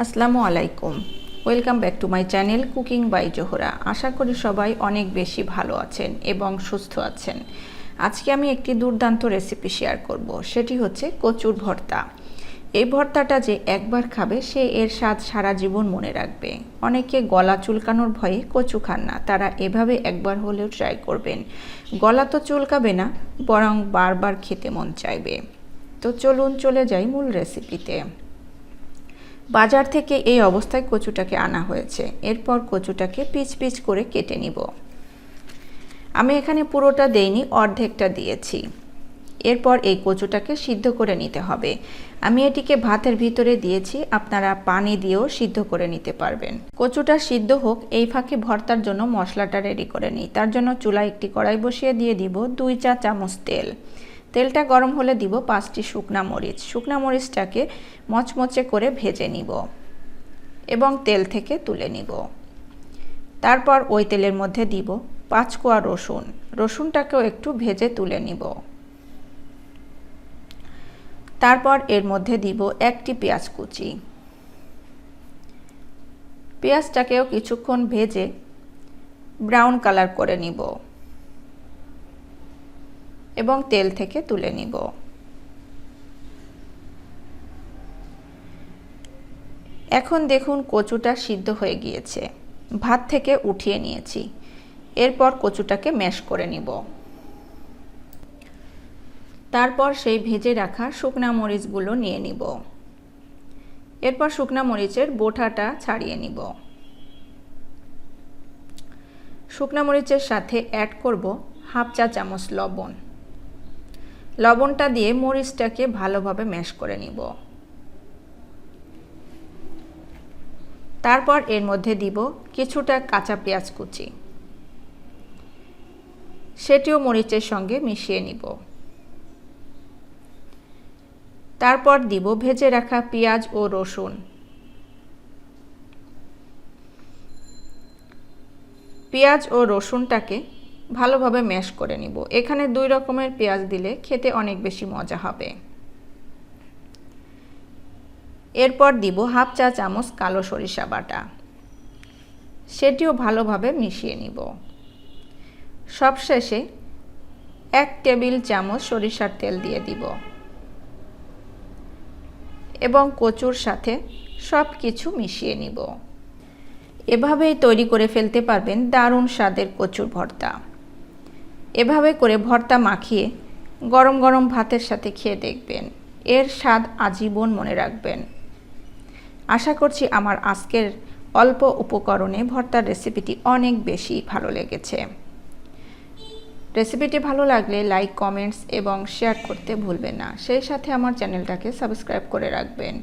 আসসালামু আলাইকুম। Welcome back to my channel cooking by Zohra আশা করি সবাই অনেক বেশি ভালো আছেন এবং সুস্থ আছেন। আজকে আমি একটি দুর্দান্ত রেসিপি শেয়ার করব। সেটি হচ্ছে কচুর ভর্তা। এই ভর্তাটা যে একবার খাবে, সে এর স্বাদ সারা জীবন মনে রাখবে। অনেকে গলা চুলকানোর ভয়ে কচু খান না। তারা এভাবে একবার হলেও ট্রাই করবেন। গলা তো চুলকাবে না, বরং বারবার খেতে মন চাইবে। তো চলুন চলে যাই মূল রেসিপিতে বাজার থেকে এই অবস্থায় কচুটাকে আনা হয়েছে। এরপর কচুটাকে পিচ পিচ করে কেটে নিব। আমি এখানে পুরোটা দেইনি, অর্ধেকটা দিয়েছি। এরপর এই কচুটাকে সিদ্ধ করে নিতে হবে। আমি এটিকে ভাতের ভিতরে দিয়েছি, আপনারা পানি দিয়েও সিদ্ধ করে নিতে পারবেন। কচুটা সিদ্ধ হোক, এই ফাঁকে ভর্তার জন্য মশলাটা রেডি করে নিই। তার জন্য চুলা একটি কড়াই বসিয়ে দিয়ে দিব দুই চা চামচ তেল। তেলটা গরম হলে দিব পাঁচটি শুকনা মরিচ। শুকনা মরিচটাকে মচমচে করে ভেজে নিব এবং তেল থেকে তুলে নিব। তারপর ওই তেলের মধ্যে দিব পাঁচ কোয়া রসুন। রসুনটাকেও একটু ভেজে তুলে নিব। তারপর এর মধ্যে দিব একটি পেঁয়াজ কুচি। পেঁয়াজটাকেও কিছুক্ষণ ভেজে ব্রাউন কালার করে নিব। এবং তেল থেকে তুলে নিব। এখন দেখুন কচুটা সিদ্ধ হয়ে গিয়েছে। ভাত থেকে উঠিয়ে নিয়েছি। এরপর কচুটাকে ম্যাশ করে নিব। তারপর সেই ভেজে রাখা শুকনা মরিচগুলো নিয়ে নিব। এরপর শুকনা মরিচের বোঠাটা ছাড়িয়ে নিব। শুকনা মরিচের সাথে অ্যাড করব হাফ চা চামচ লবণ। লবণটা দিয়ে মরিচটাকে ভালোভাবে ম্যাশ করে নিব। তারপর এর মধ্যে দিব কিছুটা কাঁচা পেঁয়াজ কুচি। সেটিও মরিচের সঙ্গে মিশিয়ে নিব। তারপর দিব ভেজে রাখা পেঁয়াজ ও রসুন। পেঁয়াজ ও রসুনটাকে ভালোভাবে ম্যাশ করে নিব। এখানে দুই রকমের পেঁয়াজ দিলে খেতে অনেক বেশি মজা হবে। এরপর দিব হাফ চা চামচ কালো সরিষা বাটা। সেটিও ভালোভাবে মিশিয়ে নিব। সবশেষে এক টেবিল চামচ সরিষার তেল দিয়ে দিব। এবং কচুর সাথে সব কিছু মিশিয়ে নিব। এভাবেই তৈরি করে ফেলতে পারবেন দারুণ স্বাদের কচুর ভর্তা। এভাবে করে ভর্তা মাখিয়ে গরম গরম ভাতের সাথে খেয়ে দেখবেন। এর স্বাদ আজীবন মনে রাখবেন। আশা করছি আমার আজকের অল্প উপকরণে ভর্তার রেসিপিটি অনেক বেশি ভালো লেগেছে। রেসিপিটি ভালো লাগলে লাইক, কমেন্টস এবং শেয়ার করতে ভুলবেন না। সেই সাথে আমার চ্যানেলটাকে সাবস্ক্রাইব করে রাখবেন।